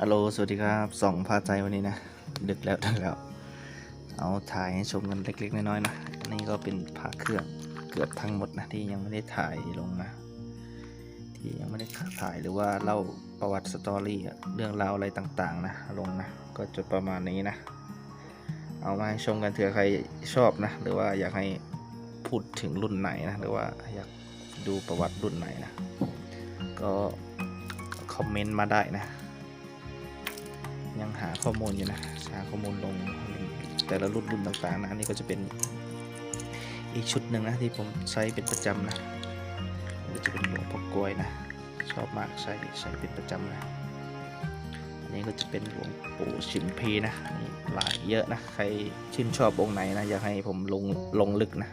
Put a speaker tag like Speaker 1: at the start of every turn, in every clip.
Speaker 1: ฮัลโหลสวัสดีครับส่องพาใจวันนี้นะดึกแล้วดึกแล้ว เอาถ่ายให้ชมกันเล็กๆน้อยๆนะอันนี้ก็เป็นพาเครื่องเกือบทั้งหมดนะที่ยังไม่ได้ถ่ายลงนะ ที่ยังไม่ได้ถ่ายหรือว่าเล่าประวัติสตอรี่เรื่องราวอะไรต่างๆนะลงนะก็จะประมาณนี้นะ เอามาให้ชมกันเผื่อใครชอบนะ หรือว่าอยากให้พูดถึงรุ่นไหนนะหรือว่าอยากดูประวัติรุ่นไหนนะ ก็คอมเมนต์มาได้นะ ยังหาข้อมูลอยู่นะ หาข้อมูลลงแต่ละรุ่นรุ่นต่างๆนะ อันนี้ก็จะเป็นอีกชุดหนึ่งนะที่ผมใช้เป็นประจำนะนี่จะเป็นหลวงพ่อกลวยนะ ชอบมากใช้ใช้เป็นประจำนะ อันนี้ก็จะเป็นหลวงปู่ชิมพีนะนี่หลายเยอะนะ ใครชื่นชอบองค์ไหนนะอยากให้ผมลงลงลึกนะ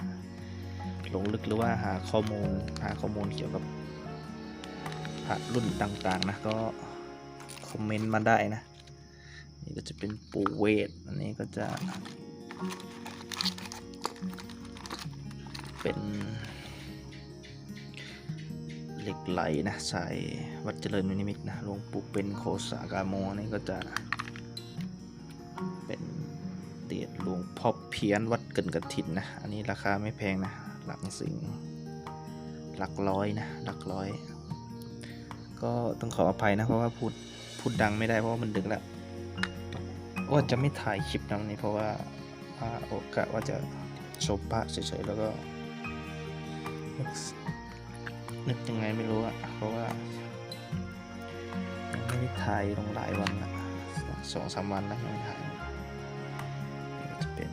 Speaker 1: ลงลึกหรือว่าหาข้อมูลหาข้อมูลเกี่ยวกับพระรุ่นต่างๆนะก็คอมเมนต์มาได้นะ นี่ก็จะเป็นปูเวทอันนี้ก็จะเป็นเหล็กไหลนะใสายวัดเจริญนิมิตนะหลวงปู่เป็นโคสากาโมนี่ก็จะเป็นเตียดหลวงพ่อเพี้ยนวัดเกินกระถินนะอันนี้ราคาไม่แพงนะหลักสิงหลักร้อยนะหลักร้อย ก็ต้องขออภัยนะเพราะว่าพูดพูดดังไม่ได้เพราะว่ามันดึกแล้ว ว่าจะไม่ถ่ายคลิปนะวันนี้เพราะว่าว่าโอกาสว่าจะโชว์พระเฉยๆแล้วก็นึกยังไงไม่รู้อะเพราะว่ายังไม่ได้ถ่ายลงหลายวันละสองสามวันแล้วยังไม่ถ่ายจะเป็น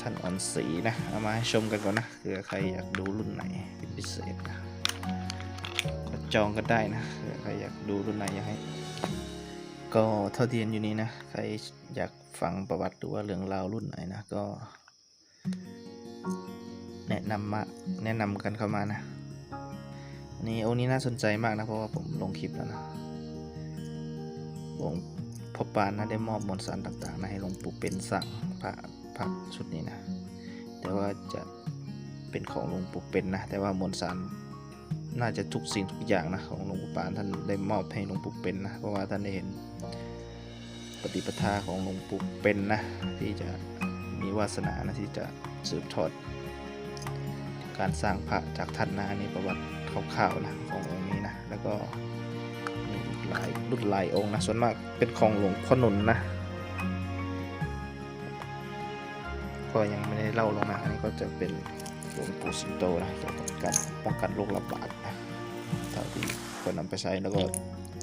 Speaker 1: ท่านอ่อนสีนะเอามาให้ชมกันก่อนนะเผื่อใครอยากดูรุ่นไหนเป็นพิเศษนะก็จองกันได้นะเผื่อใครอยากดูรุ่นไหนอยากให้ ก็เท่าที่เห็นอยู่นี้นะ ใครอยากฟังประวัติหรือว่าเรื่องราวรุ่นไหนนะก็ แนะนำมาแนะนำกันเข้ามานะนนี้อนี้น่าสนใจมากนะเพราะว่าผมลงคลิปแล้วนะองค์พ่อปานนะได้มอบมวลสารต่างๆนะให้หลวงปู่เป็นสั่งพระพระชุดนี้นะแต่ว่าจะเป็นของหลวงปู่เป็นนะ แต่ว่ามวลสาร น่าจะทุกสิ่งทุกอย่างนะของหลวงปู่ปานท่านได้มอบให้หลวงปู่เป็นนะเพราะว่าท่านเห็นปฏิปทาของหลวงปู่เป็นนะที่จะมีวาสนานะที่จะสืบทอด การสร้างพระจากท่านนะนนี้ประวัติคร่าวๆนะขององค์นี้นะแล้วก็มีหลายรุ่นหลายองค์นะส่วนมากเป็นของหลวงพ่อหนุนนะก็ยังไม่ได้เล่าลงนะอันนี้ก็จะเป็น หลวงปู่สิงโตนะเกี่ยวกับการป้องกันโรคระบาดนะเท่าที่ก็นำไปใช้แล้วก็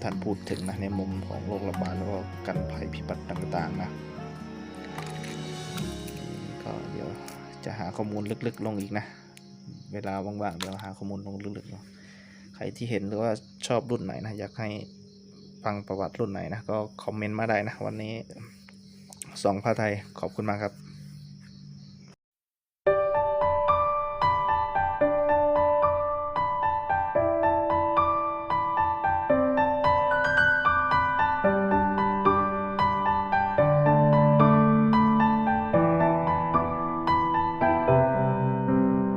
Speaker 1: ท่านพูดถึงนะในมุมของโรคระบาดแล้วก็กันภัยพิบัติต่างๆนะก็เดี๋ยวจะหาข้อมูลลึกๆลงอีกนะ เวลาว่างๆเดี๋ยวหาข้อมูลลงลึกๆเนาะใครที่เห็นหรือว่าชอบรุ่นไหนนะอยากให้ฟังประวัติรุ่นไหนนะก็คอมเมนต์มาได้นะวันนี้สองพระไทยขอบคุณมากครับ